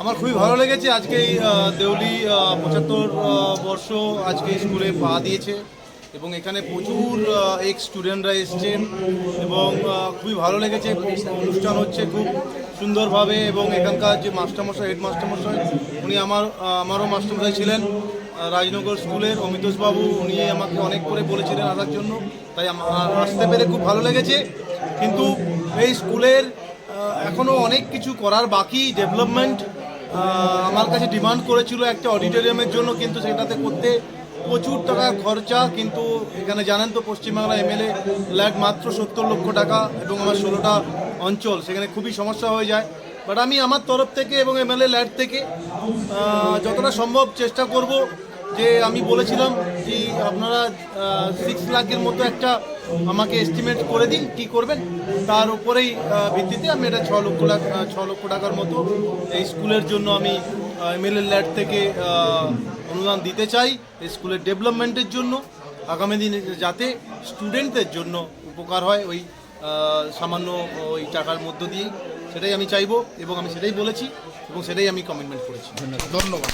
আমার খুবই ভালো লেগেছে। আজকে এই দেউলি পঁচাত্তর বর্ষ আজকে স্কুলে পা দিয়েছে এবং এখানে প্রচুর এক্স স্টুডেন্টরা এসছেন এবং খুবই ভালো লেগেছে। অনুষ্ঠান হচ্ছে খুব সুন্দরভাবে এবং এখানকার যে মাস্টারমশাই হেড মাস্টারমশাই, উনি আমার আমারও মাস্টারমশাই ছিলেন রাজনগর স্কুলের অমিতোষবাবু, উনি আমাকে অনেক করে বলেছিলেন আসার জন্য। তাই আসতে পেরে খুব ভালো লেগেছে। কিন্তু এই স্কুলের আহ, এখনও অনেক কিছু করার বাকি। ডেভেলপমেন্ট আমার কাছে ডিমান্ড করেছিল একটা অডিটোরিয়ামের জন্য কিন্তু সেটাতে করতে প্রচুর টাকা খরচা কিন্তু এখানে জানেন তো পশ্চিমবাংলা এমএলএ ল্যাড মাত্র সত্তর লক্ষ টাকা এবং আমার ষোলোটা অঞ্চল সেখানে খুবই সমস্যা হয়ে যায়। বাট আমি আমার তরফ থেকে এবং এমএলএ ল্যাড থেকে যতটা সম্ভব চেষ্টা করব। যে আমি বলেছিলাম যে আপনারা সিক্স লাখের মতো একটা আমাকে এস্টিমেট করে দিন, কি করবেন। তার উপরেই ভিত্তিতে আমি এটা ছ লক্ষ লাখ ছ লক্ষ টাকার মতো এই স্কুলের জন্য আমি এমএলএ ল্যাড থেকে অনুদান দিতে চাই স্কুলের ডেভেলপমেন্টের জন্য। আগামী দিনে যাতে স্টুডেন্টদের জন্য উপকার হয় ওই সামান্য ওই টাকার মধ্য দিয়েই। সেটাই আমি চাইব এবং আমি সেটাই বলেছি এবং সেটাই আমি কমিটমেন্ট করেছি। ধন্যবাদ।